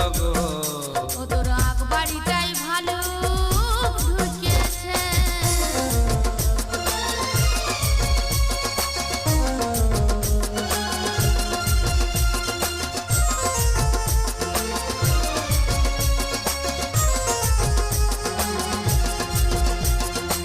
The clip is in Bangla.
যাব